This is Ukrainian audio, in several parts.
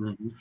嗯。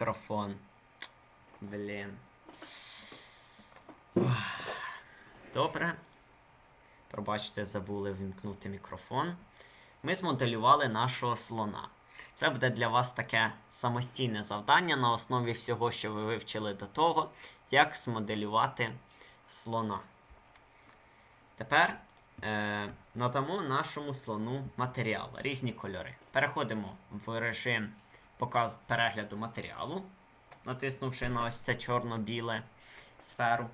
Мікрофон. Блін. Добре. Пробачте, забули вімкнути мікрофон. Ми змоделювали нашого слона. Це буде для вас таке самостійне завдання на основі всього, що ви вивчили до того, як змоделювати слона. Тепер е, надамо нашому слону матеріал, різні кольори. Переходимо в режим показ, перегляду матеріалу, натиснувши на ось це чорно-біле сферу.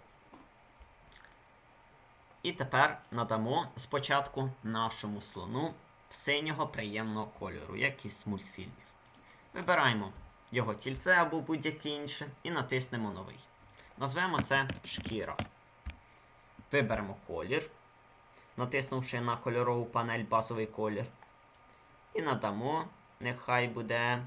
І тепер надамо спочатку нашому слону синього приємного кольору, як із мультфільмів. Вибираємо його тільце або будь-яке інше і натиснемо новий. Назвемо це шкіра. Виберемо колір, натиснувши на кольорову панель базовий колір. І надамо, нехай буде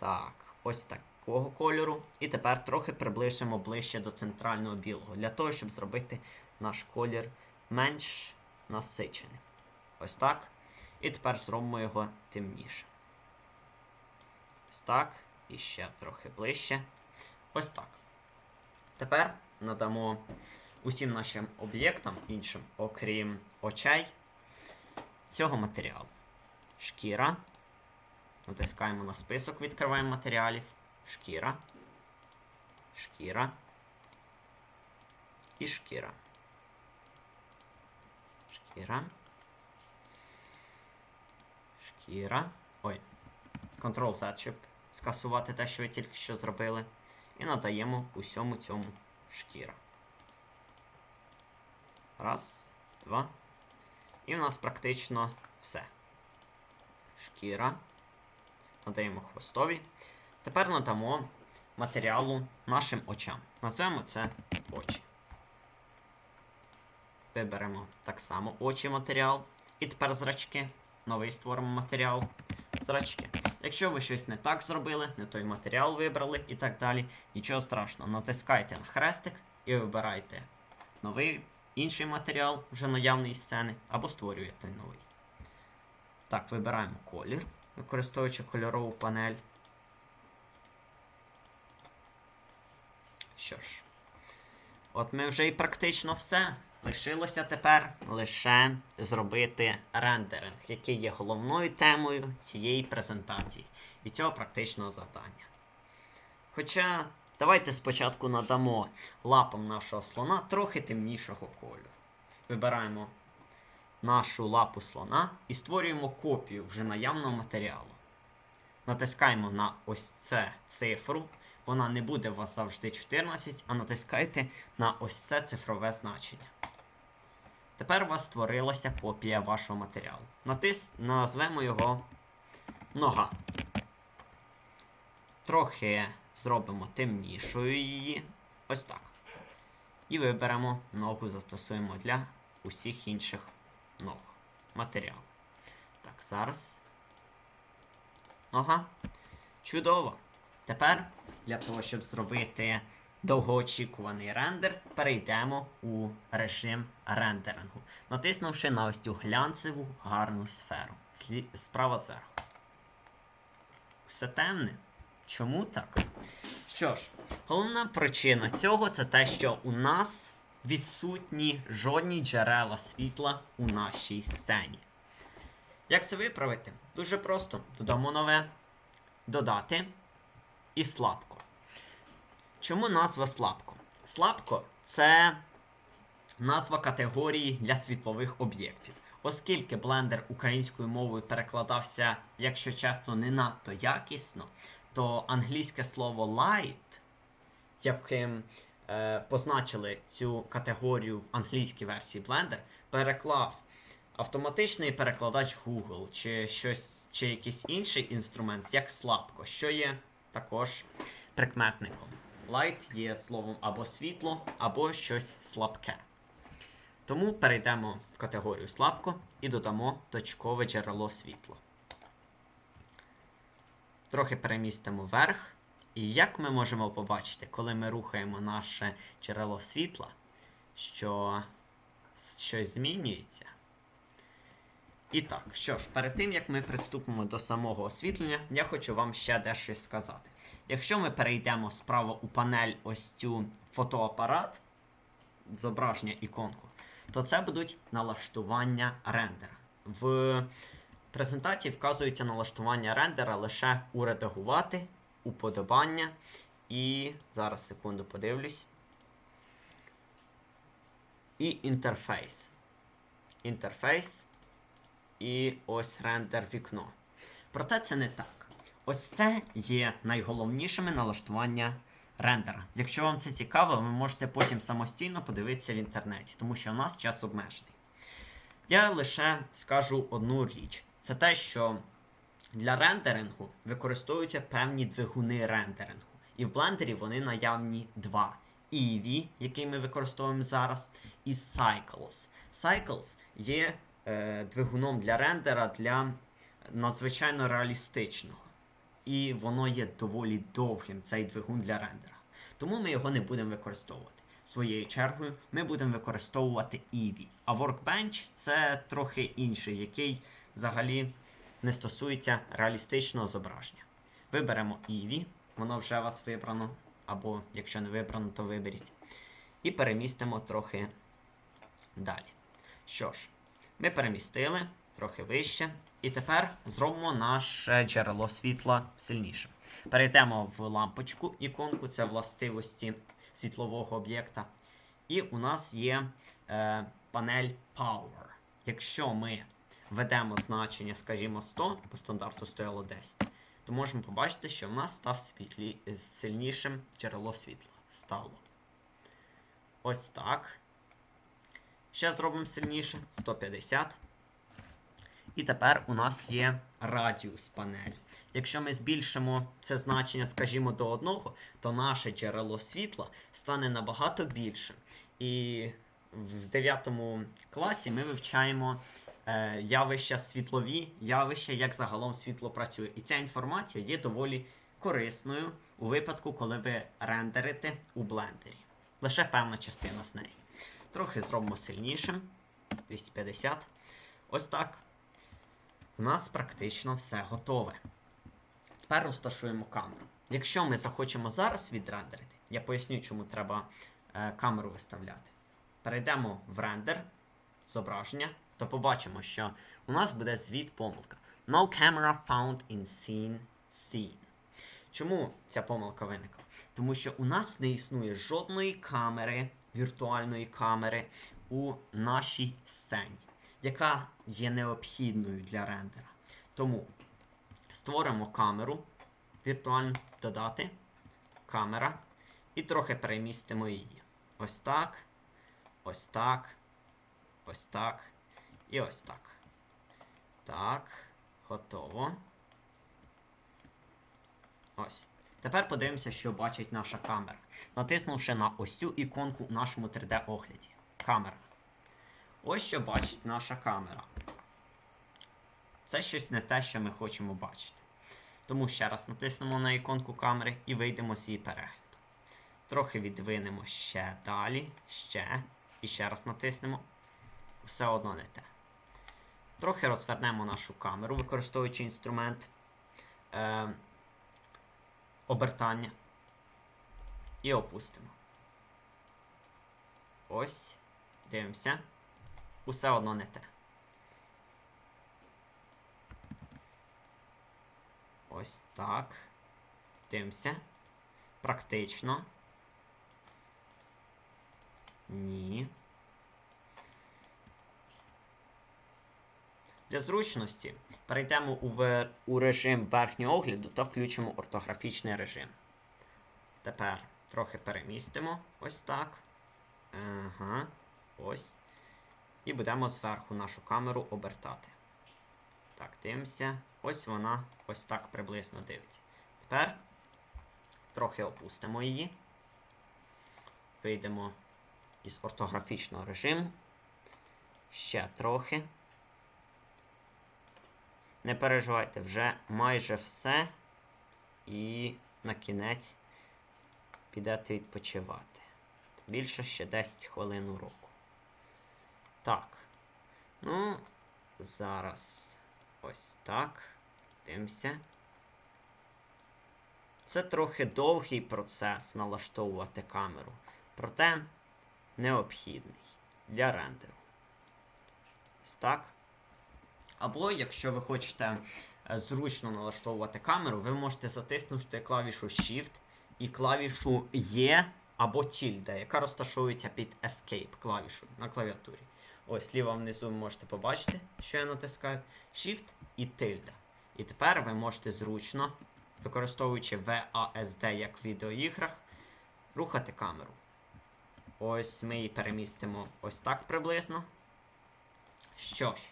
так, ось такого кольору. І тепер трохи приближимо ближче до центрального білого, для того, щоб зробити наш колір менш насичений. Ось так. І тепер зробимо його темніше. Ось так. І ще трохи ближче. Ось так. Тепер надамо усім нашим об'єктам іншим, окрім очей, цього матеріалу. Шкіра. Натискаємо на список, відкриваємо матеріалів. Шкіра. Шкіра. І шкіра. Шкіра. Шкіра. Ой. Ctrl-Z, щоб скасувати те, що ви тільки що зробили. І надаємо усьому цьому шкіра. Раз, два. І в нас практично все. Шкіра. Надаємо хвостові. Тепер надамо матеріалу нашим очам. Назвемо це очі. Виберемо так само очі матеріал. І тепер зрачки. Новий створимо матеріал. Зрачки. Якщо ви щось не так зробили, не той матеріал вибрали і так далі, нічого страшного. Натискайте на хрестик і вибирайте новий інший матеріал, вже наявний сцени, або створюєте новий. Так, вибираємо колір, використовуючи кольорову панель. Що ж, от ми вже і практично все. Лишилося тепер лише зробити рендеринг, який є головною темою цієї презентації і цього практичного завдання. Хоча, давайте спочатку надамо лапам нашого слона трохи темнішого кольору. Вибираємо нашу лапу слона і створюємо копію вже наявного матеріалу. Натискаємо на ось це цифру. Вона не буде у вас завжди 14, а натискайте на ось це цифрове значення. Тепер у вас створилася копія вашого матеріалу. Натис... Назвемо його нога. Трохи зробимо темнішою її. Ось так. І виберемо ногу, застосуємо для усіх інших ног. Матеріал. Так, зараз. Нога. Чудово. Тепер для того, щоб зробити довгоочікуваний рендер, перейдемо у режим рендерингу, натиснувши на ось цю глянцеву гарну сферу. Справа зверху. Все темне. Чому так? Що ж, головна причина цього це те, що у нас відсутні жодні джерела світла у нашій сцені. Як це виправити? Дуже просто. Додамо нове, додати і слабко. Чому назва слабко? Слабко це назва категорії для світлових об'єктів. Оскільки блендер українською мовою перекладався, якщо чесно, не надто якісно, то англійське слово light, яким е, позначили цю категорію в англійській версії Blender, переклав автоматичний перекладач Google чи щось, чи якийсь інший інструмент, як слабко, що є також прикметником. Light є словом або світло, або щось слабке. Тому перейдемо в категорію слабко і додамо точкове джерело світла. Трохи перемістимо вверх. І як ми можемо побачити, коли ми рухаємо наше джерело світла, що щось змінюється. І так, що ж, перед тим як ми приступимо до самого освітлення, я хочу вам ще дещо сказати. Якщо ми перейдемо справа у панель ось цю фотоапарат, зображення іконку, то це будуть налаштування рендера. В презентації вказується налаштування рендера лише у редагувати, уподобання і. Зараз секунду подивлюсь. І інтерфейс. Інтерфейс. І ось рендер вікно. Проте це не так. Ось це є найголовнішими налаштування рендера. Якщо вам це цікаво, ви можете потім самостійно подивитися в інтернеті, тому що у нас час обмежений. Я лише скажу одну річ: це те, що для рендерингу використовуються певні двигуни рендерингу. І в блендері вони наявні два: Eevee, який ми використовуємо зараз, і Cycles. Cycles є е, двигуном для рендера для надзвичайно реалістичного. І воно є доволі довгим, цей двигун для рендера. Тому ми його не будемо використовувати. Своєю чергою ми будемо використовувати Eevee. А Workbench це трохи інший, який взагалі не стосується реалістичного зображення. Виберемо Eevee, воно вже у вас вибрано, або якщо не вибрано, то виберіть. І перемістимо трохи далі. Що ж, ми перемістили трохи вище. І тепер зробимо наше джерело світла сильнішим. Перейдемо в лампочку іконку, це властивості світлового об'єкта. І у нас є е, панель Power. Якщо ми введемо значення, скажімо, 100, по стандарту стояло 10, то можемо побачити, що в нас став світлі, сильнішим джерело світла. Стало. Ось так. Ще зробимо сильніше 150. І тепер у нас є радіус панель. Якщо ми збільшимо це значення, скажімо, до одного, то наше джерело світла стане набагато більшим. І в 9 класі ми вивчаємо е, явища світлові, явища, як загалом світло працює. І ця інформація є доволі корисною у випадку, коли ви рендерите у блендері. Лише певна частина з неї. Трохи зробимо сильнішим. 250. Ось так. У нас практично все готове. Тепер розташуємо камеру. Якщо ми захочемо зараз відрендерити, я поясню, чому треба е, камеру виставляти. Перейдемо в рендер, зображення, то побачимо, що у нас буде звіт помилка. No camera found in scene scene. Чому ця помилка виникла? Тому що у нас не існує жодної камери, віртуальної камери у нашій сцені яка є необхідною для рендера. Тому створимо камеру, віртуально додати, камера, і трохи перемістимо її. Ось так, ось так, ось так і ось так. Так, готово. Ось. Тепер подивимося, що бачить наша камера. Натиснувши на ось цю іконку в нашому 3D-огляді. Камера. Ось що бачить наша камера. Це щось не те, що ми хочемо бачити. Тому ще раз натиснемо на іконку камери і вийдемо з її перегляду. Трохи відвинемо ще далі, ще. І ще раз натиснемо. Все одно не те. Трохи розвернемо нашу камеру, використовуючи інструмент е, обертання. І опустимо. Ось. Дивимося усе одно не те. Ось так. Дивимося. Практично. Ні. Для зручності перейдемо у, вер... у режим верхнього огляду та включимо ортографічний режим. Тепер трохи перемістимо. Ось так. Ага. Ось. І будемо зверху нашу камеру обертати. Так, дивимося. Ось вона ось так приблизно дивиться. Тепер трохи опустимо її. Вийдемо із ортографічного режиму. Ще трохи. Не переживайте, вже майже все. І на кінець підете відпочивати. Більше ще 10 хвилин уроку. Так. Ну, Зараз ось так. Дивимося. Це трохи довгий процес налаштовувати камеру, проте необхідний для рендеру. Ось так. Або, якщо ви хочете е, зручно налаштовувати камеру, ви можете затиснути клавішу Shift і клавішу E або тільда, яка розташовується під Escape клавішу на клавіатурі. Ось ліво внизу ви можете побачити, що я натискаю Shift і тильда. І тепер ви можете зручно, використовуючи VASD як в відеоіграх, рухати камеру. Ось ми її перемістимо ось так приблизно. Що ж,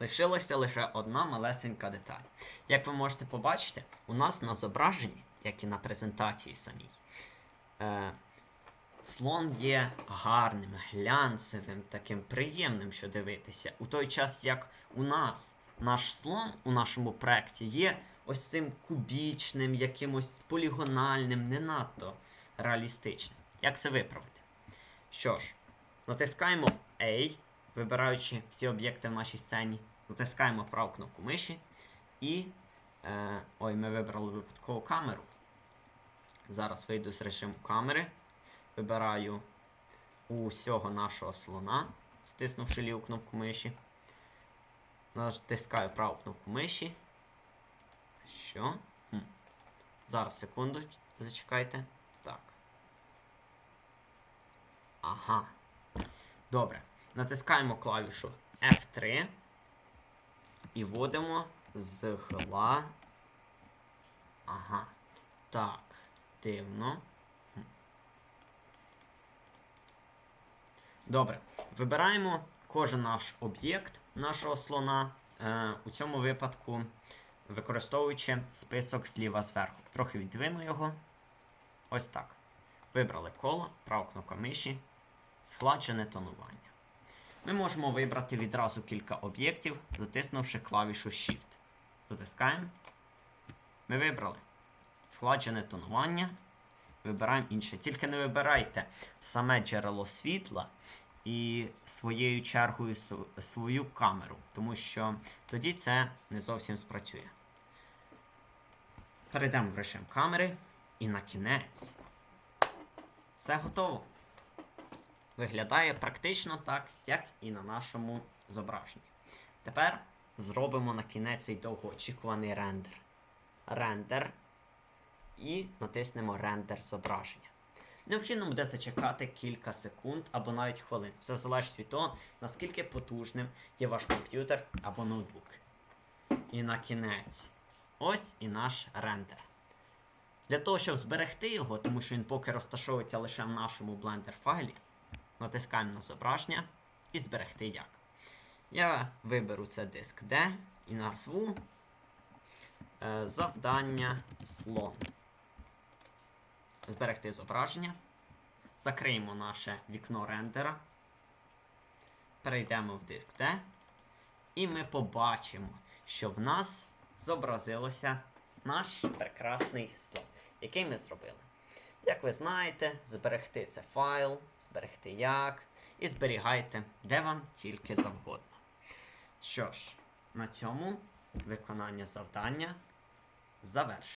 лишилася лише одна малесенька деталь. Як ви можете побачити, у нас на зображенні, як і на презентації самій, е, слон є гарним, глянцевим, таким приємним, що дивитися. У той час, як у нас наш слон у нашому проєкті є ось цим кубічним, якимось полігональним, не надто реалістичним. Як це виправити? Що ж, натискаємо A, вибираючи всі об'єкти в нашій сцені. Натискаємо праву кнопку миші. І. Е, ой, ми вибрали випадково камеру. Зараз вийду з режиму камери. Вибираю усього нашого слона, стиснувши ліву кнопку миші. Натискаю праву кнопку миші. Що? Хм. Зараз секунду, зачекайте. Так. Ага. Добре. Натискаємо клавішу F3 і вводимо з гла. Ага. Так. Дивно. Добре. Вибираємо кожен наш об'єкт нашого слона. Е, у цьому випадку використовуючи список зліва зверху. Трохи відвину його. Ось так. Вибрали коло, права кнопка миші, схладжене тонування. Ми можемо вибрати відразу кілька об'єктів, затиснувши клавішу Shift. Затискаємо. Ми вибрали схладжене тонування. Вибираємо інше. Тільки не вибирайте саме джерело світла і своєю чергою свою камеру, тому що тоді це не зовсім спрацює. Перейдемо в режим камери і на кінець. Все готово. Виглядає практично так, як і на нашому зображенні. Тепер зробимо на кінець цей довгоочікуваний рендер. Рендер. І натиснемо рендер зображення. Необхідно буде зачекати кілька секунд або навіть хвилин. Все залежить від того, наскільки потужним є ваш комп'ютер або ноутбук. І на кінець. Ось і наш рендер. Для того, щоб зберегти його, тому що він поки розташовується лише в нашому Blender файлі, натискаємо на зображення і зберегти як. Я виберу це диск D і назву е, завдання слон. Зберегти зображення. Закриємо наше вікно рендера. Перейдемо в диск D. І ми побачимо, що в нас зобразилося наш прекрасний слон, який ми зробили. Як ви знаєте, зберегти це файл, зберегти як, і зберігайте, де вам тільки завгодно. Що ж, на цьому виконання завдання завершено.